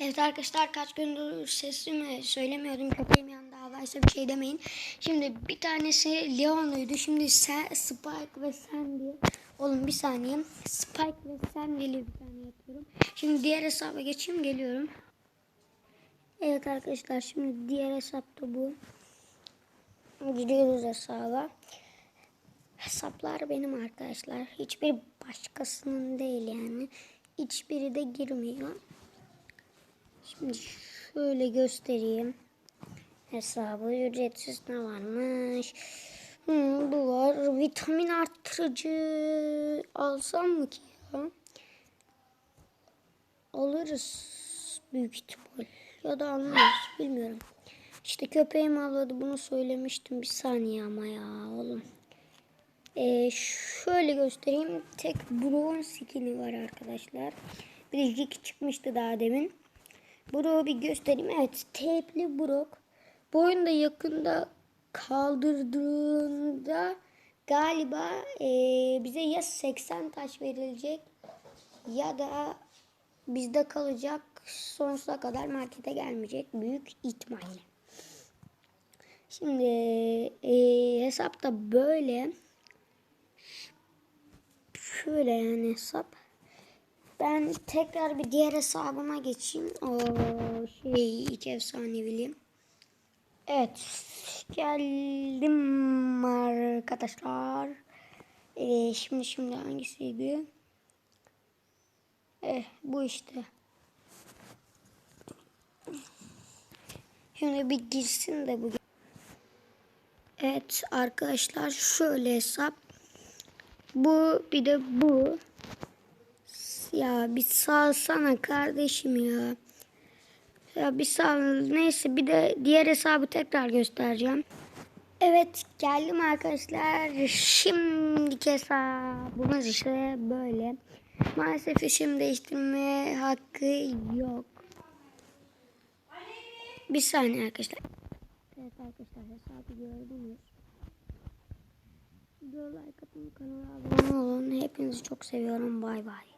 Evet arkadaşlar kaç gündür sesimi söylemiyordum. Köpeğim yanında havaysa bir şey demeyin. Şimdi bir tanesi Leon'uydu. Şimdi sen, Spike ve Sandy. Oğlum bir saniye. Spike ve Sandy'li bir tane yapıyorum. Şimdi diğer hesaba geçeyim geliyorum. Evet arkadaşlar şimdi diğer hesap da bu. Gidiyoruz hesaba. Hesaplar benim arkadaşlar. Hiçbir başkasının değil yani. Hiçbiri de girmiyor. Şimdi şöyle göstereyim. Hesabı ücretsiz ne varmış? Hmm, bu var. Vitamin arttırıcı alsam mı ki ya? Alırız büyük ihtimal. Ya da almayız bilmiyorum. İşte köpeğim avladı bunu söylemiştim bir saniye ama ya oğlum. Ee, şöyle göstereyim. Tek Brown skin'i var arkadaşlar. Bir ilk çıkmıştı daha demin. Brock'u bir göstereyim. Evet tepli Brock. Bu oyunda yakında kaldırdığında galiba ee, bize ya 80 taş verilecek ya da bizde kalacak sonsuza kadar markete gelmeyecek büyük ihtimalle. Şimdi e, hesap da böyle. Şöyle yani hesap. Ben tekrar bir diğer hesabıma geçeyim. O şey iki efsaneviliyim. Evet. Geldim arkadaşlar. Ee, şimdi şimdi hangisiydi? Eh bu işte. Şimdi bir girsin de bu. Evet arkadaşlar şöyle hesap. Bu bir de bu. Ya bir salsana kardeşim ya. Ya bir sal neyse bir de diğer hesabı tekrar göstereceğim. Evet geldim arkadaşlar. Şimdiki hesabımız işte böyle. Maalesef isim değiştirme hakkı yok. Bir saniye arkadaşlar. Evet arkadaşlar hesabı gördünüz. Video like atın kanala abone olun. Hepinizi çok seviyorum. Bay bay.